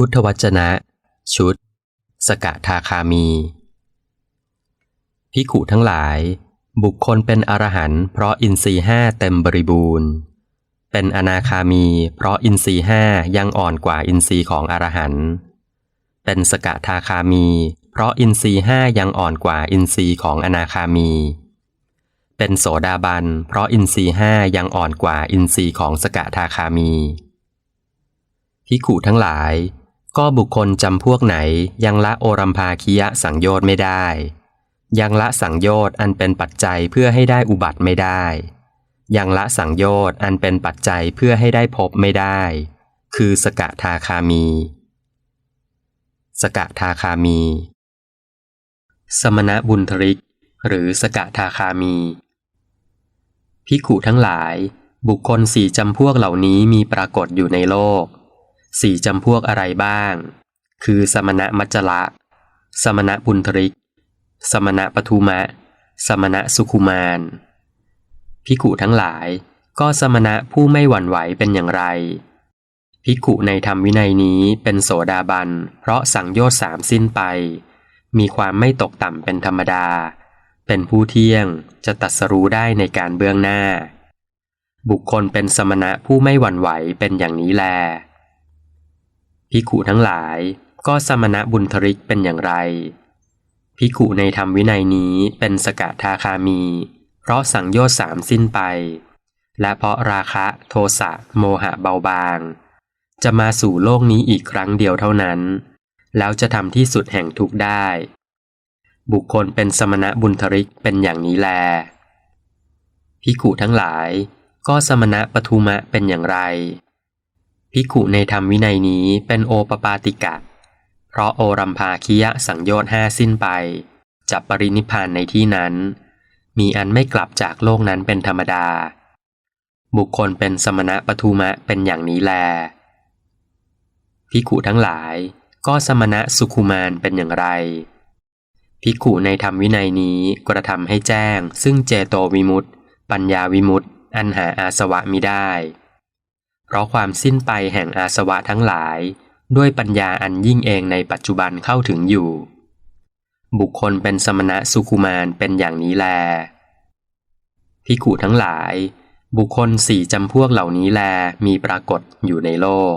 พุทธวจนะ ชุด สกทาคามี พิขุทั้งหลาย บุคคลเป็นอรหันต์เพราะอินทรีห้าเต็มบริบูรณ์ เป็นอนาคามี เพราะอินทรีห้ายังอ่อนกว่าอินทรีของอรหันต์เป็นสกทาคามี เพราะอินทรีห้ายังอ่อนกว่าอินทรีของอนาคามี เป็นโสดาบัน เพราะอินทรีห้ายังอ่อนกว่าอินทรีของสกทาคามีพิขุทั้งหลาย ก็บุคคลจำพวกไหนยังละโอรัมภาคียะสังโยชน์ไม่ได้ ยังละสังโยชน์อันเป็นปัจจัยเพื่อให้ได้อุบัติไม่ได้ ยังละสังโยชน์อันเป็นปัจจัยเพื่อให้ได้พบไม่ได้ คือสกทาคามี สกทาคามี สมณบุญทริก หรือสกทาคามี พิขุทั้งหลาย บุคคลสี่จำพวกเหล่านี้มีปรากฏอยู่ในโลก สี่จำพวกอะไรบ้าง คือสมณะมัจจละ สมณะบุญทริก สมณะปทุมะ สมณะสุขุมารพิขุทั้งหลายก็สมณะผู้ไม่หวั่นไหวเป็นอย่างไร พิขุในธรรมวินัยนี้เป็นโสดาบัน เพราะสังโยชน์สามสิ้นไป มีความไม่ตกต่ำเป็นธรรมดา เป็นผู้เที่ยงจะตัดสรู้ได้ในการเบื้องหน้า บุคคลเป็นสมณะผู้ไม่หวั่นไหวเป็นอย่างนี้แล พิขุทั้งหลายก็สมณะบุญทริกเป็นอย่างไร พิขุในธรรมวินัยนี้เป็นสกทาคามี เพราะสังโยชน์สามสิ้นไป และเพราะราคะโทสะโมหะเบาบาง จะมาสู่โลกนี้อีกครั้งเดียวเท่านั้น แล้วจะทำที่สุดแห่งทุกได้ บุคคลเป็นสมณะบุญทริกเป็นอย่างนี้แล พิขุทั้งหลายก็สมณะปทุมะเป็นอย่างไร พิขุในธรรมวินัยนี้เป็นโอปปาติกะ เพราะโอรัมภาคิยะสังโยชน์ห้าสิ้นไป จับปรินิพานในที่นั้น มีอันไม่กลับจากโลกนั้นเป็นธรรมดา บุคคลเป็นสมณะปทุมะเป็นอย่างนี้แลพิขุทั้งหลายก็สมณะสุขุมารเป็นอย่างไรพิขุในธรรมวินัยนี้กระทำให้แจ้ง ซึ่งเจโตวิมุตติปัญญาวิมุตติอันหาอาสวะมิได้ เพราะความสิ้นไปแห่งอาสวะทั้งหลาย ด้วยปัญญาอันยิ่งเองในปัจจุบันเข้าถึงอยู่ บุคคลเป็นสมณะสุคุมานเป็นอย่างนี้แลพิกุทั้งหลาย บุคคลสี่จำพวกเหล่านี้แลมีปรากฏอยู่ในโลก